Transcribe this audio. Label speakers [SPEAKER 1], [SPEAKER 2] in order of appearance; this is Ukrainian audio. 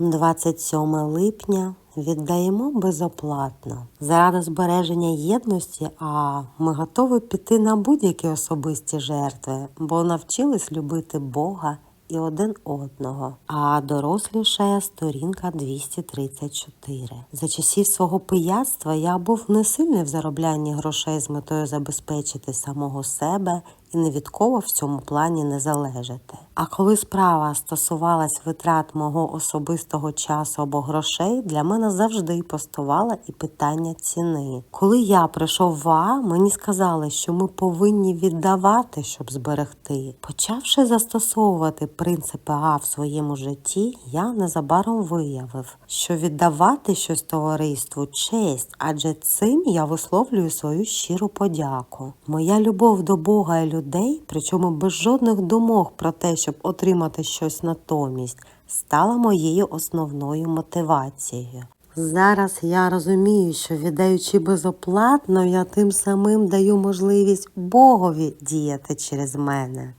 [SPEAKER 1] 27 липня віддаємо безоплатно. Заради збереження єдності, а ми готові піти на будь-які особисті жертви, бо навчились любити Бога і один одного. А дорослішає сторінка 234. За часів свого пияцтва я був не сильний в зароблянні грошей з метою забезпечити самого себе і не від кого в цьому плані не залежати. А коли справа стосувалась витрат мого особистого часу або грошей, для мене завжди постувало і питання ціни. Коли я прийшов в АА, мені сказали, що ми повинні віддавати, щоб зберегти. Почавши застосовувати принципи АА в своєму житті, я незабаром виявив, що віддавати щось товариству честь, адже цим я висловлюю свою щиру подяку. Моя любов до Бога і людей, причому без жодних думок про те, щоб отримати щось натомість, стала моєю основною мотивацією. Зараз я розумію, що віддаючи безоплатно, я тим самим даю можливість Богові діяти через мене.